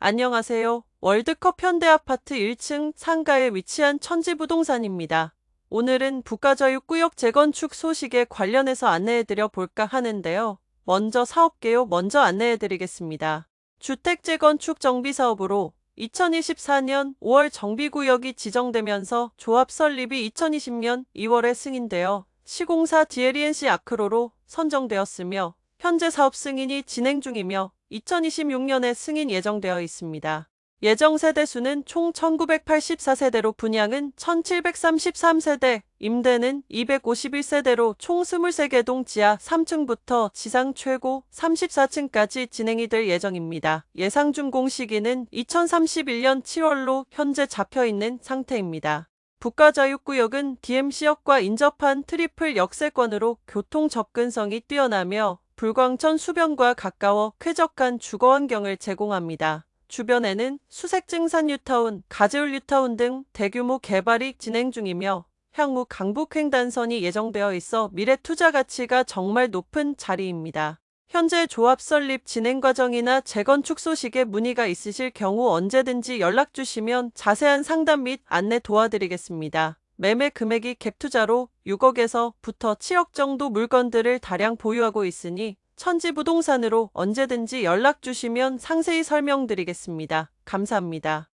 안녕하세요. 월드컵 현대아파트 1층 상가에 위치한 천지부동산입니다. 오늘은 부가저육구역 재건축 소식에 관련해서 안내해드려 볼까 하는데요. 먼저 사업 개요 먼저 안내해드리겠습니다. 주택 재건축 정비 사업으로 2024년 5월 정비구역이 지정되면서 조합 설립이 2020년 2월에 승인되어 시공사 DLENC 아크로로 선정되었으며 현재 사업 승인이 진행 중이며 2026년에 승인 예정되어 있습니다. 예정 세대 수는 총 1984세대로 분양은 1733세대, 임대는 251세대로 총 23개 동 지하 3층부터 지상 최고 34층까지 진행이 될 예정입니다. 예상 준공 시기는 2031년 7월로 현재 잡혀 있는 상태입니다. 북가자유구역은 DMC역과 인접한 트리플 역세권으로 교통 접근성이 뛰어나며 불광천 수변과 가까워 쾌적한 주거 환경을 제공합니다. 주변에는 수색증산 뉴타운, 가즈울 뉴타운 등 대규모 개발이 진행 중이며 향후 강북횡단선이 예정되어 있어 미래 투자 가치가 정말 높은 자리입니다. 현재 조합 설립 진행 과정이나 재건축 소식에 문의가 있으실 경우 언제든지 연락 주시면 자세한 상담 및 안내 도와드리겠습니다. 매매 금액이 갭투자로 6억에서부터 7억 정도 물건들을 다량 보유하고 있으니 천지 부동산으로 언제든지 연락 주시면 상세히 설명드리겠습니다. 감사합니다.